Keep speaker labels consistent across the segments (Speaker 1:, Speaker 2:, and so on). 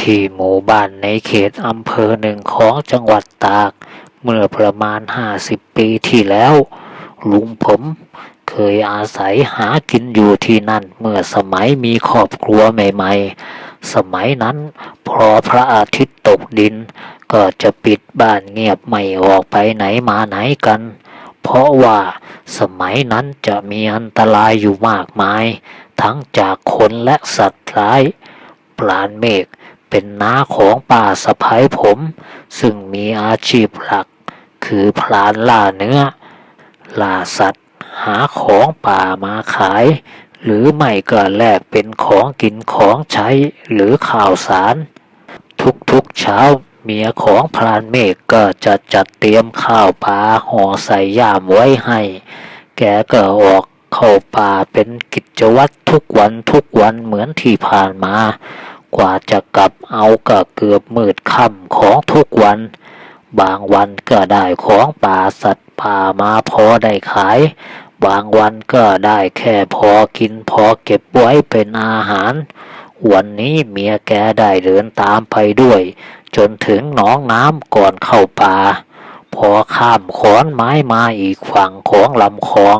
Speaker 1: ที่หมู่บ้านในเขตอำเภอหนึ่งของจังหวัดตาก เมื่อประมาณห้าสิบปีที่แล้ว ลุงผมเคยอาศัยหากินอยู่ที่นั่นเมื่อสมัยมีครอบครัวใหม่ๆ สมัยนั้นพอพระอาทิตย์ตกดิน ก็จะปิดบ้านเงียบไม่ออกไปไหนมาไหนกัน เพราะว่าสมัยนั้นจะมีอันตรายอยู่มากมาย ทั้งจากคนและสัตว์ร้าย ปราณเมฆ เป็นน้าของป่าสะพ้ายผม ซึ่งมีอาชีพหลัก คือพลานล่าเนื้อ ล่าสัตว์ หาของป่ามาขาย หรือไม่ก็แลกเป็นของกินของใช้หรือข่าวสาร ทุกๆเช้าเมียของพรานเมฆก็จะจัดเตรียมข้าวปลาห่อใส่ย่ามไว้ให้ แกก็ออกเข้าป่าเป็นกิจวัตรทุกวันทุกวันเหมือนที่ผ่านมา กว่าจะกลับเอาก็เกือบมืดค่ำของทุกวัน บางวันก็ได้ของป่าสัตว์ป่ามาพอได้ขาย บางวันก็ได้แค่พอกินพอเก็บไว้เป็นอาหาร วันนี้เมียแกได้เดินตามไปด้วย จนถึงหนองน้ำก่อนเข้าป่า พอข้ามขอนไม้มาอีกฝั่งของลำคลอง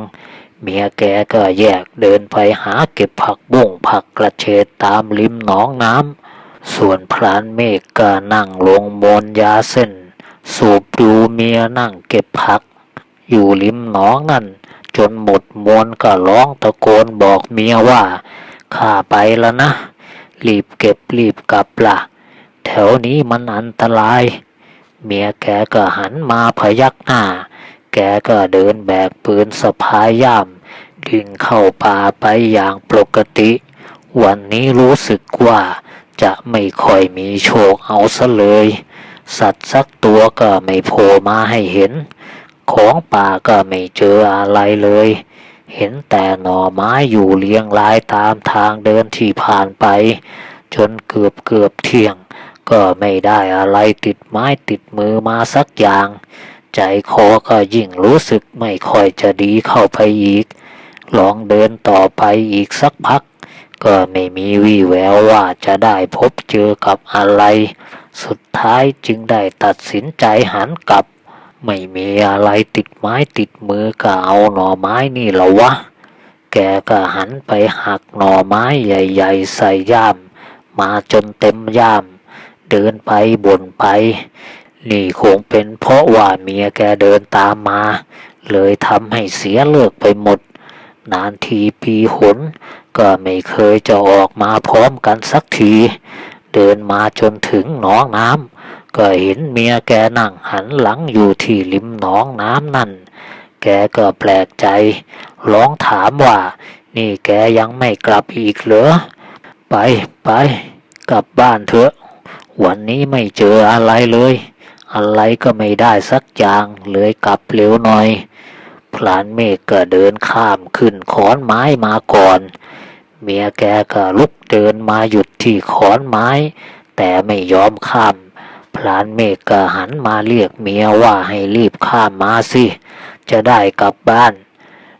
Speaker 1: เมียแกก็แยกเดินไปหาเก็บผักบุ้งผักกระเฉดตามริมหนองน้ำ ส่วนพรานเมฆก็นั่งลงบนยาเส้น สูบดูเมียนั่งเก็บผัก อยู่ริมหนองนั่น จนหมดมวนก็ร้องตะโกนบอกเมียว่าข้าไปแล้วนะ รีบเก็บรีบกลับละ่ะ แถวนี้มันอันตราย เมียแกก็หันมาพยักหน้า แกก็เดินแบกปืนสะพายย่ามดิ่งเข้าป่าไปอย่างปกติ วันนี้รู้สึกว่าจะไม่ค่อยมีโชคเอาซะเลย สัตว์สักตัวก็ไม่โผล่มาให้เห็น ของป่าก็ไม่เจออะไรเลย เห็นแต่หน่อไม้อยู่เรียงรายตามทางเดินที่ผ่านไป จนเกือบเกือบเที่ยง ก็ไม่ได้อะไรติดไม้ติดมือมาสักอย่าง ใจคอก็ยิ่งรู้สึกไม่ค่อยจะดีเข้าไปอีก ลองเดินต่อไปอีกสักพัก ก็ไม่มีวี่แววว่าจะได้พบเจอกับอะไร สุดท้ายจึงได้ตัดสินใจหันกลับ ไม่มีอะไรติดไม้ติดมือก็เอาหน่อไม้นี่ละวะ แกก็หันไปหักหน่อไม้ใหญ่ๆใส่ย่าม มาจนเต็มย่าม เดินไปบ่นไป นี่คงเป็นเพราะว่าเมียแกเดินตามมา เลยทำให้เสียเลิกไปหมด นานทีปีหน ก็ไม่เคยจะออกมาพร้อมกันสักที เดินมาจนถึงหนองน้ำก็เห็นเมียแกนั่งหันหลังอยู่ที่ริมหนองน้ำนั่น แกก็แปลกใจ ร้องถามว่า นี่แกยังไม่กลับอีกเหรอ ไปไป กลับบ้านเถอะ วันนี้ไม่เจออะไรเลย อะไรก็ไม่ได้สักอย่างเลยกลับเร็วหน่อย พลานเมฆก็เดินข้ามขึ้นขอนไม้มาก่อน เมียแกก็ลุกเดินมาหยุดที่ขอนไม้ แต่ไม่ยอมข้าม พลานเมฆก็หันมาเรียกเมียว่าให้รีบข้ามมาสิ จะได้กลับบ้าน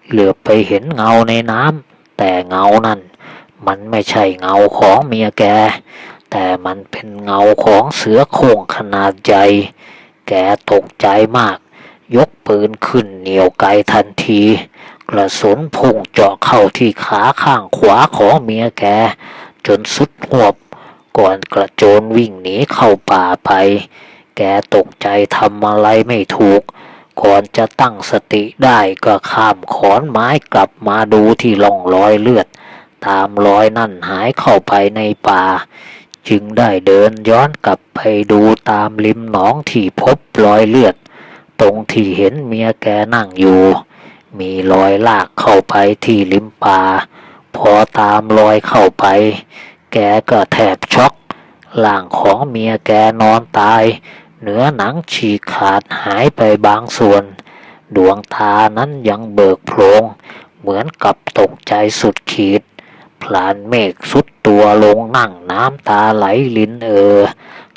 Speaker 1: เหลือไปเห็นเงาในน้ำแต่เงานั่นมันไม่ใช่เงาของเมียแก แต่มันเป็นเงาของเสือโคร่งขนาดใหญ่ แกตกใจมาก ยกปืนขึ้นเหนียวไกทันที กระสุนพุ่งเจาะเข้าที่ขาข้างขวาของเมียแก จนสุดหวบก่อนกระโจนวิ่งหนีเข้าป่าไป แกตกใจทำอะไรไม่ถูก ก่อนจะตั้งสติได้ก็ข้ามขอนไม้กลับมาดูที่ร่องรอยเลือด ตามรอยนั่นหายเข้าไปในป่า จึงได้เดินย้อนกลับไปดูตามริมหนองที่พบรอยเลือด ตรงที่เห็นเมียแกนั่งอยู่ มีรอยลากเข้าไปที่ริมป่า พอตามรอยเข้าไป แกก็แทบช็อกร่างของเมียแกนอนตาย เนื้อหนังฉีกขาดหายไปบางส่วน ดวงตานั้นยังเบิกโพลงเหมือนกับตกใจสุดขีด พลานเมฆสุดตัวลงนั่งน้ำตาไหลลิ้นเออ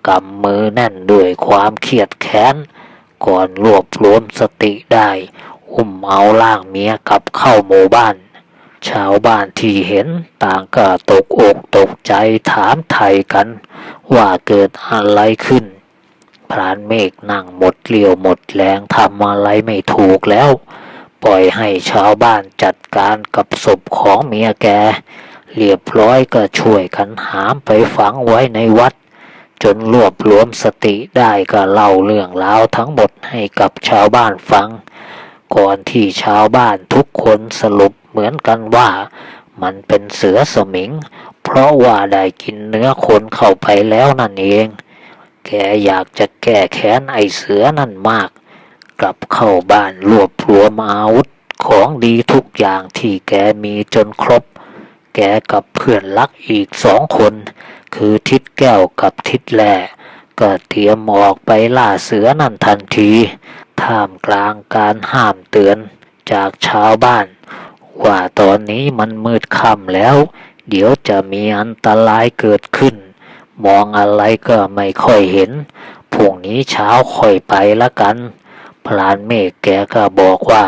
Speaker 1: กำมือแน่นด้วยความเครียดแค้น ก่อนรวบรวมสติได้ อุ้มเอาล่างเมียกลับเข้าหมู่บ้าน ชาวบ้านที่เห็นต่างก็ตกอกตกใจถามไทยกัน ว่าเกิดอะไรขึ้น พรานเมฆนั่งหมดเรี่ยวหมดแรงทำอะไรไม่ถูกแล้ว ปล่อยให้ชาวบ้านจัดการกับศพของเมียแก เรียบร้อยก็ช่วยกันหามไปฝังไว้ในวัด จนรวบรวมสติได้ก็เล่าเรื่องราวทั้งหมดให้กับชาวบ้านฟัง ก่อนที่ชาวบ้านทุกคนสรุปเหมือนกันว่า มันเป็นเสือสมิง เพราะว่าได้กินเนื้อคนเข้าไปแล้วนั่นเอง แกอยากจะแก้แค้นไอเสือนั่นมาก กลับเข้าบ้านรวบรวมอาวุธของดีทุกอย่างที่แกมีจนครบ แกกับเพื่อนรักอีกสองคน คือทิดแก้วกับทิดแหล่ก็เตรียมออกไปล่าเสือนั่นทันที ท่ามกลางการห้ามเตือนจากชาวบ้าน ว่าตอนนี้มันมืดค่ำแล้ว เดี๋ยวจะมีอันตรายเกิดขึ้น มองอะไรก็ไม่ค่อยเห็นพรุ่งนี้เช้าค่อยไปละกัน พลานเมฆแกก็บอกว่า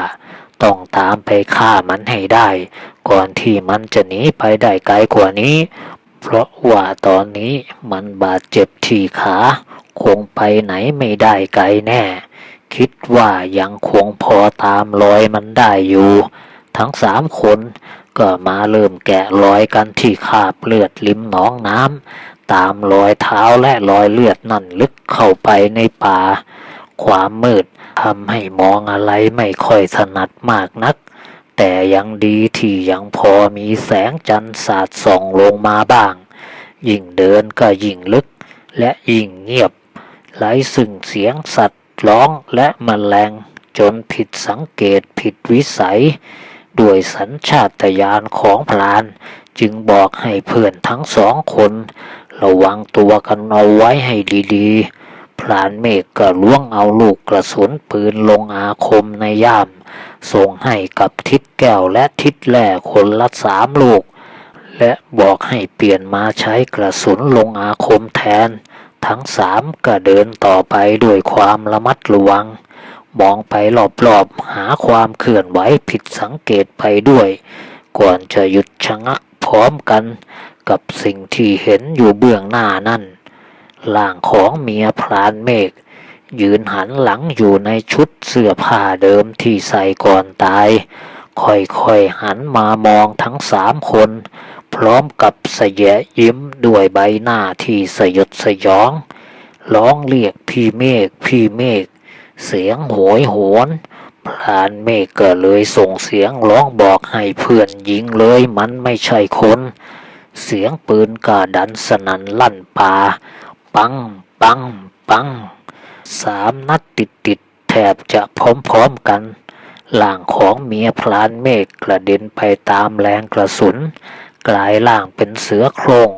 Speaker 1: ต้องตามไปฆ่ามันให้ได้ ก่อนที่มันจะหนีไปได้ไกลกว่านี้ เพราะว่าตอนนี้มันบาดเจ็บที่ขา คงไปไหนไม่ได้ไกลแน่ คิดว่ายังคงพอตามรอยมันได้อยู่ ทั้งสามคนก็มาเริ่มแกะรอยกันที่คาบเลือดริมหนองน้ำตามรอยเท้าและรอยเลือดนั่นลึกเข้าไปในป่า ความมืดทำให้มองอะไรไม่ค่อยถนัดมากนัก แต่ยังดีที่ยังพอมีแสงจันทร์สาดส่องลงมาบ้าง ยิ่งเดินก็ยิ่งลึก และยิ่งเงียบไร้ซึ่งเสียงสัตว์ร้องและมแมลงจนผิดสังเกตผิดวิสัย ด้วยสัญชาตญาณของพลาน จึงบอกให้เพื่อนทั้งสองคน ระวังตัวกันเอาไว้ให้ดีๆพลานเมฆก็ล้วงเอาลูกกระสุนปืนลงอาคมในย่าม ส่งให้กับทิศแก้วและทิศแหล่คนละสามลูก และบอกให้เปลี่ยนมาใช้กระสุนลงอาคมแทน ทั้งสามก็เดินต่อไปด้วยความระมัดระวัง มองไปรอบๆหาความเคลื่อนไหวผิดสังเกตไปด้วย ก่อนจะหยุดชะงักพร้อมกัน กับสิ่งที่เห็นอยู่เบื้องหน้านั่นร่างของเมียพรานเมฆ ยืนหันหลังอยู่ในชุดเสื้อผ้าเดิมที่ใส่ก่อนตาย ค่อยๆหันมามองทั้งสามคน พร้อมกับเสยะยิ้มด้วยใบหน้าที่สยดสยอง ร้องเรียกพี่เมฆพี่เมฆเสียงโหยหวนพรานเมฆก็เลยส่งเสียงร้องบอกให้เพื่อนยิงเลยมันไม่ใช่คน เสียงปืนกาดันสนั่นลั่นป่าปังปังปัง สามนัดติดติดๆแทบจะพร้อมๆกันร่างของเมียพลานเมฆกระเด็นไปตามแรงกระสุน กลายร่างเป็นเสือโครง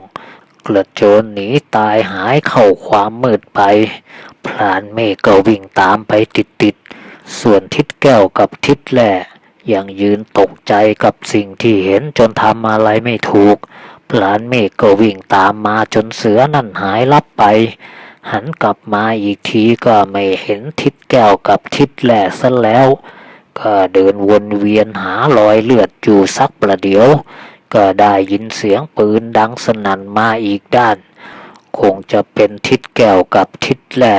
Speaker 1: กระโจนหนีตายหายเข้าความมืดไป พลานเมฆก็วิ่งตามไปติดๆ ส่วนทิศแก้วกับทิศแหล่ยังยืนตกใจกับสิ่งที่เห็นจนทำอะไรไม่ถูก พลานเมฆก็วิ่งตามมาจนเสือนั่นหายลับไป หันกลับมาอีกทีก็ไม่เห็นทิศแก้วกับทิศแหล่ซะแล้ว ก็เดินวนเวียนหารอยเลือดอยู่สักประเดี๋ยว ก็ได้ยินเสียงปืนดังสนั่นมาอีกด้าน คงจะเป็นทิศแก้วกับทิศแหล่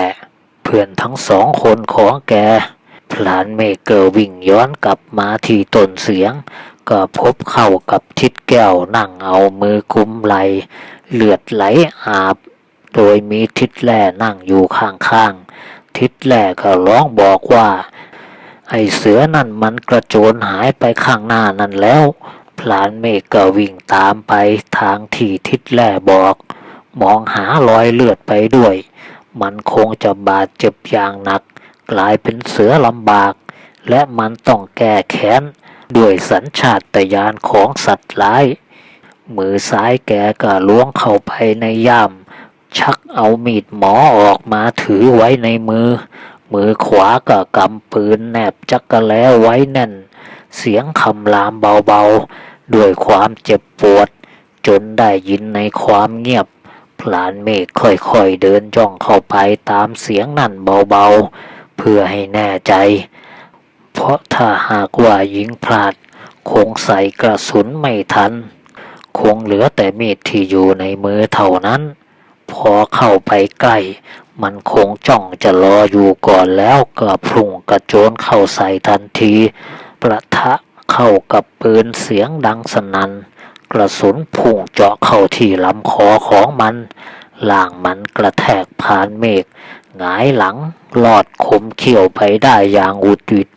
Speaker 1: เพื่อนทั้งสองคนของแกพลานเมเกอร์วิ่งย้อนกลับมาที่ต้นเสียง ก็พบเข้ากับทิศแก้วนั่งเอามือกุมไหล เลือดไหลอาบ โดยมีทิศแหล่นั่งอยู่ข้างๆ ทิศแหล่ก็ร้องบอกว่า ไอเสือนั่นมันกระโจนหายไปข้างหน้านั่นแล้ว พลานเมฆก็วิ่งตามไปทางที่ทิศแหล่บอก มองหารอยเลือดไปด้วย มันคงจะบาดเจ็บอย่างหนัก กลายเป็นเสือลำบาก และมันต้องแก้แค้นด้วยสัญชาตญาณของสัตว์ร้าย มือซ้ายแกก็ล้วงเข้าไปในย่าม ชักเอามีดหมอออกมาถือไว้ในมือ มือขวาก็กำปืนแนบจักกะแล้ไว้แน่น เสียงคำรามเบาๆ ด้วยความเจ็บปวด จนได้ยินในความเงียบ พลานเมฆค่อยๆเดินจ้องเข้าไปตามเสียงนั่นเบาๆ เพื่อให้แน่ใจ เพราะถ้าหากว่ายิงพลาด คงใส่กระสุนไม่ทัน คงเหลือแต่มีดที่อยู่ในมือเท่านั้น พอเข้าไปใกล้ มันคงจ้องจะรออยู่ก่อนแล้วก็พุ่งกระโจนเข้าใส่ทันที ประทะเข้ากับปืนเสียงดังสนั่นกระสุนพุ่งเจาะเข้าที่ลำคอของมันล่างมันกระแทกผ่านเมฆหงายหลังหลอดคมเขี่ยวไปได้อย่างอุดวิด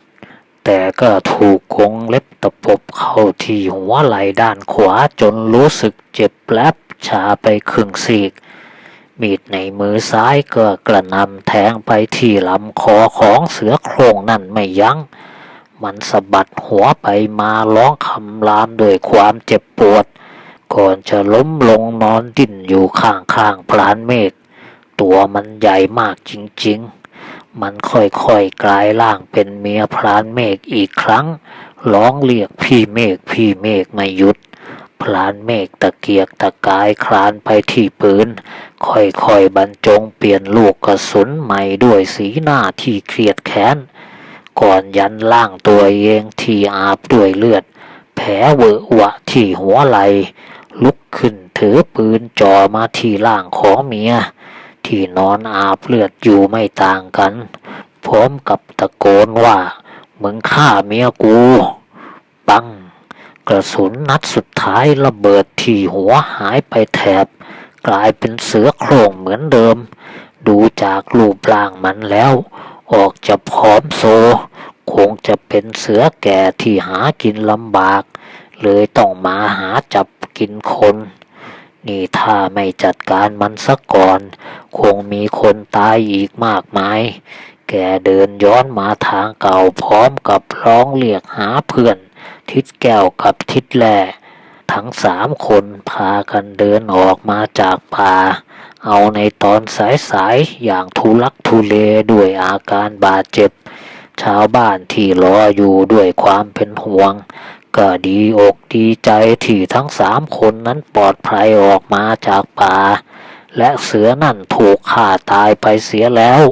Speaker 1: แต่ก็ถูกกงเล็บตะปบเข้าที่หัวไหล่ด้านขวาจนรู้สึกเจ็บแปลบชาไปครึ่งซีก มีดในมือซ้ายก็กระนำแทงไปที่ลำคอของเสือโคร่งนั่นไม่ยัง้ง มันสะบัดหัวไปมาร้องคำรามด้วยความเจ็บปวด ก่อนจะล้มลงนอนดิ้นอยู่ข้างข้างๆพรานเมฆตัวมันใหญ่มากจริงๆ มันค่อยๆกลายร่างเป็นเมียพรานเมฆอีกครั้ง ร้องเรียกพี่เมฆพี่เมฆไม่หยุด พลานเมฆตะเกียกตะกายคลานไปที่ปืน ค่อยๆบรรจงเปลี่ยนลูกกระสุนใหม่ด้วยสีหน้าที่เครียดแค้น ก่อนยันล่างตัวเองที่อาบด้วยเลือด แผลเวอะวะที่หัวไหล ลุกขึ้นถือปืนจ่อมาที่ล่างของเมีย ที่นอนอาบเลือดอยู่ไม่ต่างกัน พร้อมกับตะโกนว่า มึงฆ่าเมียกู ปัง กระสุนนัดสุดท้ายระเบิดที่หัวหายไปแถบ กลายเป็นเสือโคร่งเหมือนเดิม ดูจากรูปร่างมันแล้ว ออกจะผอมโซ คงจะเป็นเสือแก่ที่หากินลำบาก เลยต้องมาหาจับกินคน นี่ถ้าไม่จัดการมันซะก่อน คงมีคนตายอีกมากมาย แกเดินย้อนมาทางเก่าพร้อมกับร้องเรียกหาเพื่อน ทิดแก้วกับทิดแหล่ทั้งสามคนพากันเดินออกมาจากป่า เอาในตอนสายๆอย่างทุลักทุเลด้วยอาการบาดเจ็บ ชาวบ้านที่รออยู่ด้วยความเป็นห่วง ก็ดีอกดีใจที่ทั้งสามคนนั้นปลอดภัยออกมาจากป่า และเสือนั่นถูกฆ่าตายไปเสียแล้ว